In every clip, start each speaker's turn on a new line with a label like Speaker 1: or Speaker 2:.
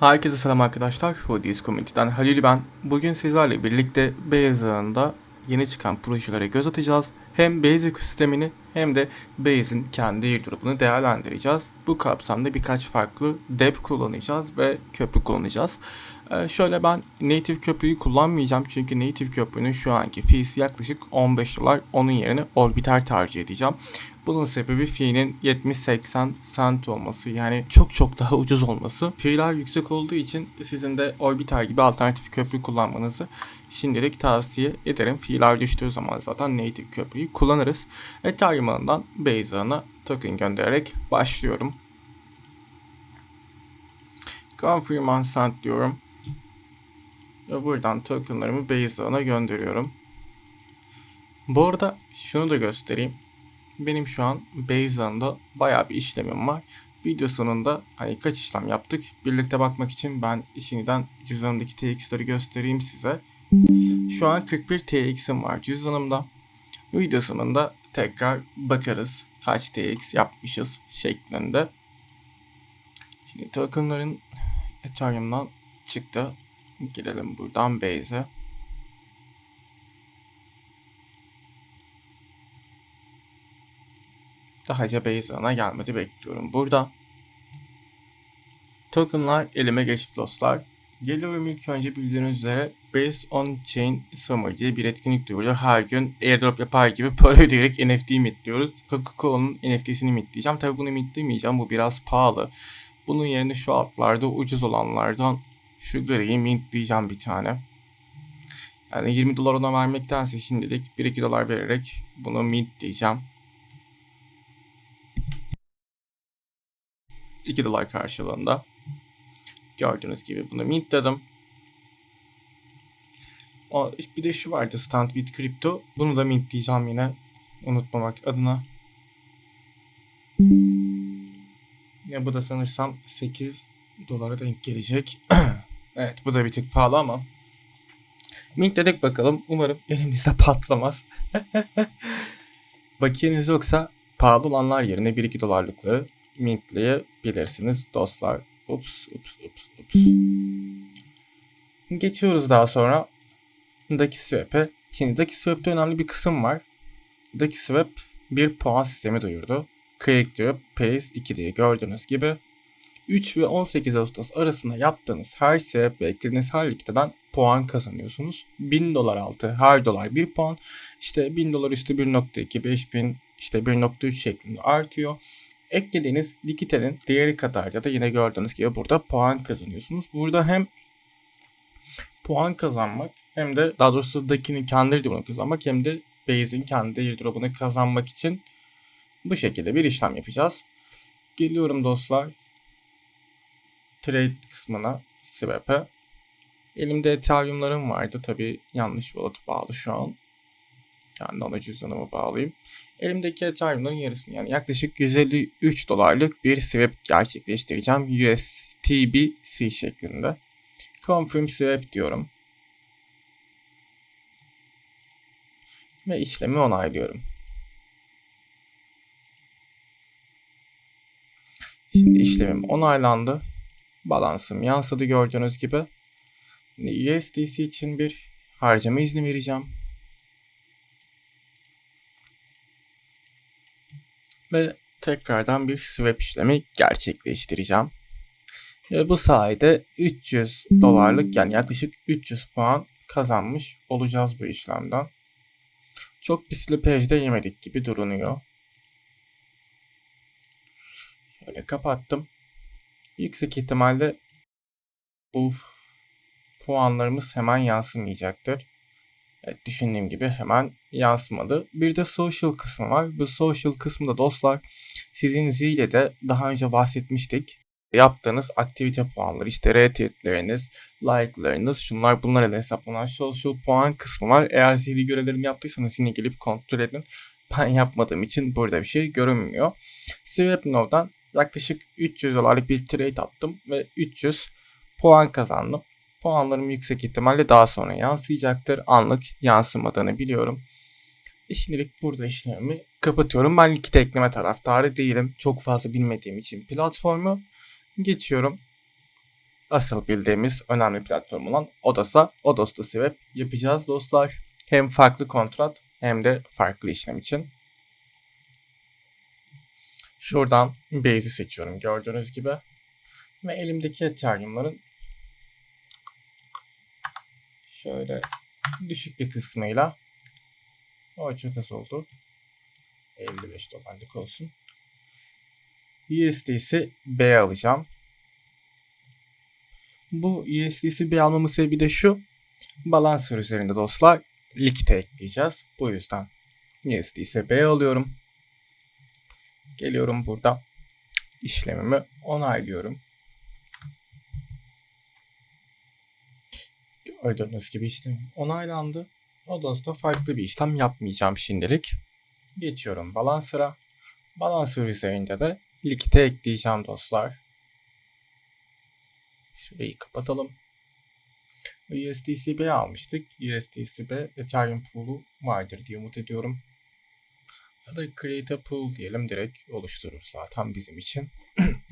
Speaker 1: Herkese selam arkadaşlar. Foodies Community'den Halil ben. Bugün sizlerle birlikte Base'ında yeni çıkan projelere göz atacağız. Hem Base ekosistemini hem de Base'in kendi airdrop'unu değerlendireceğiz. Bu kapsamda birkaç farklı dep kullanacağız ve köprü kullanacağız. Ee, şöyle ben native köprüyü kullanmayacağım çünkü native köprünün şu anki fee'si yaklaşık 15 dolar. Onun yerine orbiter tercih edeceğim. Bunun sebebi fee'nin 70-80 cent olması yani çok çok daha ucuz olması. Fee'ler yüksek olduğu için sizin de orbiter gibi alternatif köprü kullanmanızı şimdilik tavsiye ederim. Fee'ler düştüğü zaman zaten native köprüyü kullanırız. Ethereum ağından Base token göndererek başlıyorum. Confirm and diyorum. Ve buradan tokenlarımı Base ağına gönderiyorum. Bu arada şunu da göstereyim. Benim şu an Base ağında bayağı bir işlemim var. Video sonunda hani kaç işlem yaptık birlikte bakmak için ben şimdiden cüzdanımdaki TX'leri göstereyim size. Şu an 41 TX'im var cüzdanımda. Video sonunda tekrar bakarız kaç TX yapmışız şeklinde. Şimdi tokenların Ethereum'dan çıktı. Girelim buradan Base'e. Dahaca Base ağına gelmedi bekliyorum burada. Tokenlar elime geçti dostlar. Geliyorum ilk önce bildiğiniz üzere Base on Chain Summer diye bir etkinlik duyuruyor. Her gün airdrop yapar gibi para ödeyerek NFT mintliyoruz. Coca-Cola'nın NFT'sini mintleyeceğim. Tabi bunu mintleyemeyeceğim. Bu biraz pahalı. Bunun yerine şu altlarda ucuz olanlardan şu griyi mintleyeceğim bir tane. Yani 20 dolar ona vermektense şimdilik 1-2 dolar vererek bunu mintleyeceğim. 2 dolar karşılığında. Gördüğünüz gibi bunu mintledim. O, bir de şu vardı Stand with Crypto. Bunu da mintleyeceğim yine. Unutmamak adına. Ya bu da sanırsam 8 dolara denk gelecek. evet bu da bir tık pahalı ama. Mintledik bakalım. Umarım elimizde patlamaz. Bakiyeniz yoksa pahalı olanlar yerine 1-2 dolarlıkları mintleyebilirsiniz dostlar. Ups ups ups ups. Geçiyoruz daha sonra Ducky Swap'e. Şimdi Ducky Swap'te önemli bir kısım var. Ducky Swap bir puan sistemi duyurdu. Click diyor Pace 2 diye gördüğünüz gibi. 3 ve 18 Ağustos arasında yaptığınız her sebep ve eklediğiniz her likteden puan kazanıyorsunuz. 1000 dolar altı her dolar 1 puan. İşte 1000 dolar üstü 1.2, 5000 işte 1.3 şeklinde artıyor. Eklediğiniz likitenin değeri kadar ya da yine gördüğünüz gibi burada puan kazanıyorsunuz. Burada hem puan kazanmak hem de daha doğrusu Daki'nin kendi airdrop'unu kazanmak hem de Base'in kendi airdrop'unu kazanmak için bu şekilde bir işlem yapacağız. Geliyorum dostlar trade kısmına Swap'e. Elimde Ethereum'larım vardı. Tabi yanlış wallet bağlı şu an. Kendi ana cüzdanıma bağlayayım. Elimdeki Ethereum'ların yarısını yani yaklaşık 153 dolarlık bir swap gerçekleştireceğim. USTBC şeklinde. Confirm swap diyorum. Ve işlemi onaylıyorum. Şimdi işlemim onaylandı. Balansım yansıdı gördüğünüz gibi. Şimdi USDC için bir harcama izni vereceğim. Ve tekrardan bir swap işlemi gerçekleştireceğim. Ve bu sayede 300 dolarlık yani yaklaşık 300 puan kazanmış olacağız bu işlemden. Çok bir slippage de yemedik gibi durunuyor. Şöyle kapattım. Yüksek ihtimalle bu puanlarımız hemen yansımayacaktır. Evet düşündüğüm gibi hemen yansımadı. Bir de social kısmı var. Bu social kısmında dostlar sizin Z'yle daha önce bahsetmiştik. Yaptığınız aktivite puanları işte retweetleriniz, like'larınız şunlar bunlar ile hesaplanan social puan kısmı var. Eğer zili görevlerimi yaptıysanız yine gelip kontrol edin. Ben yapmadığım için burada bir şey görünmüyor. Swapno'dan yaklaşık 300 dolarlık bir trade attım ve 300 puan kazandım. Puanlarım yüksek ihtimalle daha sonra yansıyacaktır. Anlık yansımadığını biliyorum. E şimdilik burada işlemimi kapatıyorum. Ben likit ekleme taraftarı değilim. Çok fazla bilmediğim için platformu geçiyorum. asıl bildiğimiz önemli platform olan Odos'a Odos'ta swap yapacağız dostlar. Hem farklı kontrat hem de farklı işlem için. Şuradan Base'i seçiyorum gördüğünüz gibi. Ve elimdeki Ethereum'ların şöyle düşük bir kısmıyla o çok az oldu. 55 dolarlık olsun. USDC B alacağım. Bu USDC B almamın sebebi de şu. Balancer üzerinde dostlar likite ekleyeceğiz. Bu yüzden USDC B alıyorum. Geliyorum burada. işlemimi onaylıyorum. Gördüğünüz gibi işlem onaylandı. Odos'ta farklı bir işlem yapmayacağım şimdilik. Geçiyorum Balancer'a. Balancer üzerinde de likite ekleyeceğim dostlar. Şurayı kapatalım. USDCB almıştık. USDCB Ethereum pool'u vardır diye umut ediyorum. Ya da create a pool diyelim direkt oluşturur zaten bizim için.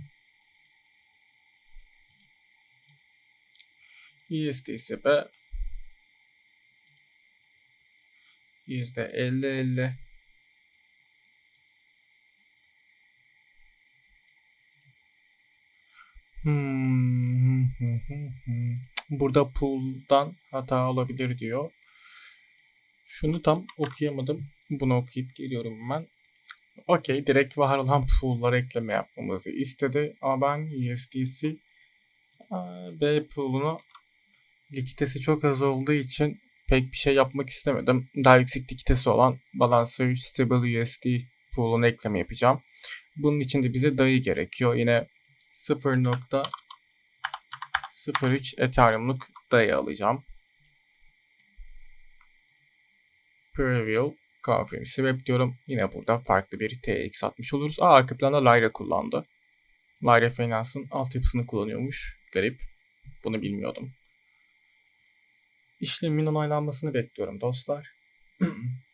Speaker 1: USDCB %50-50 Burada pool'dan hata olabilir diyor. Şunu tam okuyamadım. Bunu okuyup geliyorum ben. Okey, direkt var olan pool'lara ekleme yapmamızı istedi. Ama ben USDC B pool'unu likiditesi çok az olduğu için pek bir şey yapmak istemedim. Daha yüksek likiditesi olan Balancer Stable USD pool'unu ekleme yapacağım. Bunun için de bize DAI gerekiyor. Yine 0.03 Ethereum'luk DAI alacağım. Preview Confirm Swap diyorum. Yine burada farklı bir TX atmış oluruz. Aa arka planda Lyra kullandı. Lyra Finance'ın altyapısını kullanıyormuş. Garip. Bunu bilmiyordum. İşlemin onaylanmasını bekliyorum dostlar.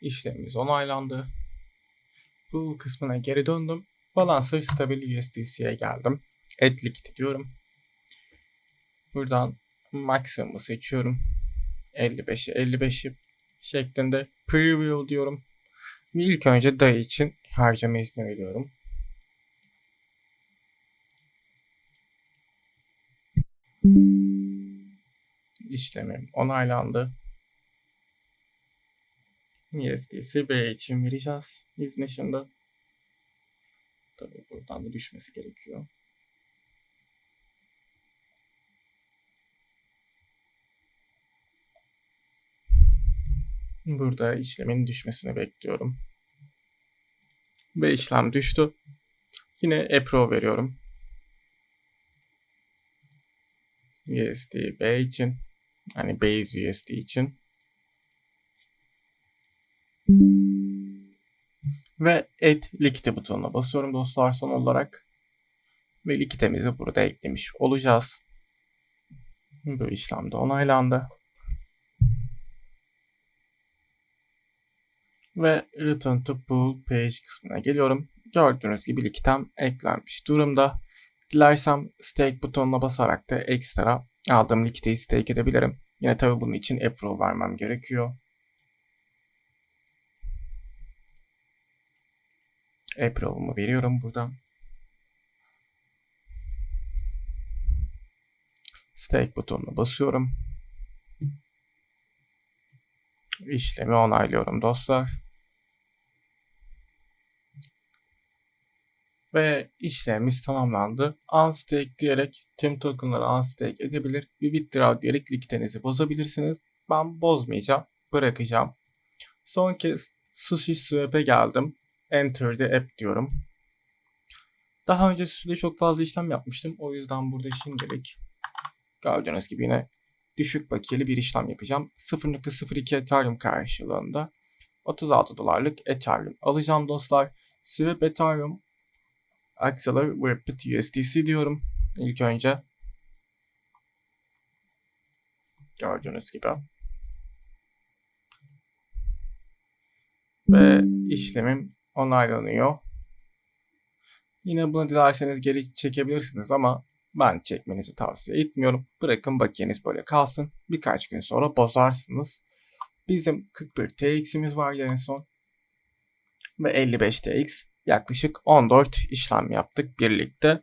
Speaker 1: İşlemimiz onaylandı. Bu kısmına geri döndüm. Balancer Stable USDC'ye geldim. Add Liquid diyorum. Buradan maksimum'u seçiyorum. 55'i 55'i şeklinde preview diyorum. Ve ilk önce DAI için harcama izni veriyorum. İşlemim onaylandı. USDC B için vereceğiz izni şimdi. Tabii buradan da düşmesi gerekiyor. Burada işlemin düşmesini bekliyorum. Ve işlem düştü. Yine Epro veriyorum. USD B için. Hani Base USD için. Ve Add Liquidity butonuna basıyorum dostlar son olarak. Ve likitemizi burada eklemiş olacağız. Bu işlem de onaylandı. Ve Return to Pool Page kısmına geliyorum. Gördüğünüz gibi likitem eklenmiş durumda. Dilersem Stake butonuna basarak da ekstra aldığım likiteyi stake edebilirim. Yine tabi bunun için approve vermem gerekiyor. Approve'umu veriyorum buradan. Stake butonuna basıyorum. İşlemi onaylıyorum dostlar. Ve işlemimiz tamamlandı. Unstake diyerek tüm tokenları unstake edebilir. Bir withdraw diyerek likiditenizi bozabilirsiniz. Ben bozmayacağım. Bırakacağım. Son kez Sushi Swap'e geldim. Enter the app diyorum. Daha önce Sushi'de çok fazla işlem yapmıştım. O yüzden burada şimdilik gördüğünüz gibi yine düşük bakiyeli bir işlem yapacağım. 0.02 Ethereum karşılığında 36 dolarlık Ethereum alacağım dostlar. Swap Ethereum Acceler Rapid USDC diyorum ilk önce. Gördüğünüz gibi. Ve işlemim onaylanıyor. Yine bunu dilerseniz geri çekebilirsiniz ama ben çekmenizi tavsiye etmiyorum. Bırakın bakiyeniz böyle kalsın. Birkaç gün sonra bozarsınız. Bizim 41 TX'imiz var en son. Ve 55 TX. Yaklaşık 14 işlem yaptık birlikte.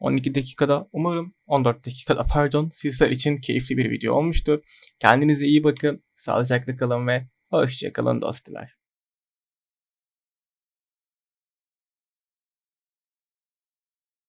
Speaker 1: 12 dakikada umarım 14 dakikada pardon sizler için keyifli bir video olmuştur. Kendinize iyi bakın, sağlıcakla kalın ve hoşçakalın dostlar.